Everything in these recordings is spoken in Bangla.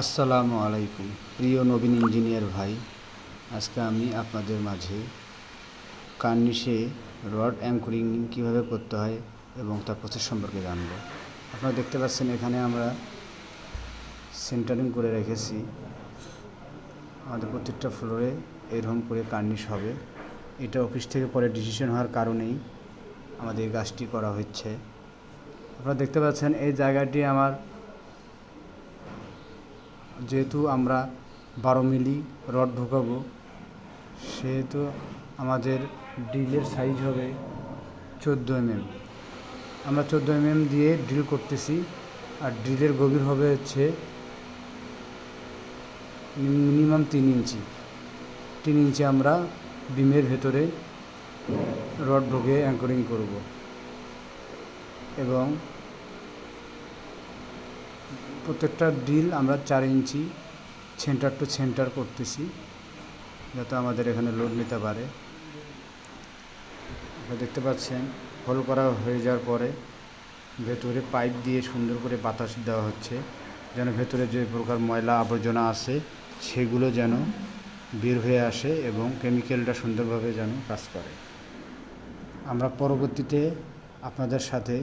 আসসালামু আলাইকুম, প্রিয় নবীন ইঞ্জিনিয়ার ভাই। আজকে আমি আপনাদের মাঝে কার্নিশে রড অ্যাঙ্করিং কীভাবে করতে হয় এবং তার প্রসেস সম্পর্কে জানব। আপনারা দেখতে পাচ্ছেন এখানে আমরা সেন্টারিং করে রেখেছি। আমাদের প্রত্যেকটা ফ্লোরে এরকম করে কার্নিশ হবে। এটা অফিস থেকে পরে ডিসিশন হওয়ার কারণেই আমাদের কাজটি করা হচ্ছে। আপনারা দেখতে পাচ্ছেন এই জায়গাটি আমার যেহেতু আমরা বারো মিলি রড ঢোকাবো, সেহেতু আমাদের ড্রিলের সাইজ হবে চোদ্দ এমএম আমরা চোদ্দ এমএম দিয়ে ড্রিল করতেছি, আর ড্রিলের গভীর হবে হচ্ছে মিনিমাম তিন ইঞ্চি। তিন ইঞ্চি আমরা বিমের ভেতরে রড ঢুকে অ্যাঙ্করিং করব। এবং প্রত্যেকটা ড্রিল আমরা চার ইঞ্চি সেন্টার টু সেন্টার করতেছি, যাতে আমাদের এখানে লোড নিতে পারে। দেখতে পাচ্ছেন হোল করা হয়ে যাওয়ার পরে ভেতরে পাইপ দিয়ে সুন্দর করে বাতাস দেওয়া হচ্ছে, যেন ভেতরে যে প্রকার ময়লা আবর্জনা আছে, সেগুলো যেন বের হয়ে আসে এবং কেমিক্যালটা সুন্দরভাবে যেন কাজ করে। আমরা পরবর্তীতে আপনাদের সাথে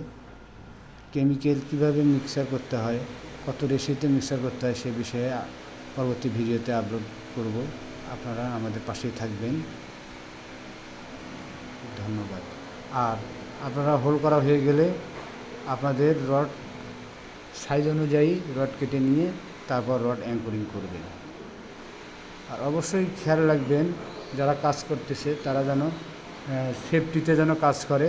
কেমিক্যাল কীভাবে মিক্সার করতে হয়, কত রেশিওতে মিক্সার করতে হয় সে বিষয়ে পরবর্তী ভিডিওতে আপলোড করব। আপনারা আমাদের পাশেই থাকবেন। ধন্যবাদ। আর আপনারা হোল করা হয়ে গেলে আপনাদের রড সাইজ অনুযায়ী রড কেটে নিয়ে তারপর রড অ্যাঙ্করিং করবেন। আর অবশ্যই খেয়াল রাখবেন, যারা কাজ করতেছে তারা যেন সেফটিতে যেন কাজ করে।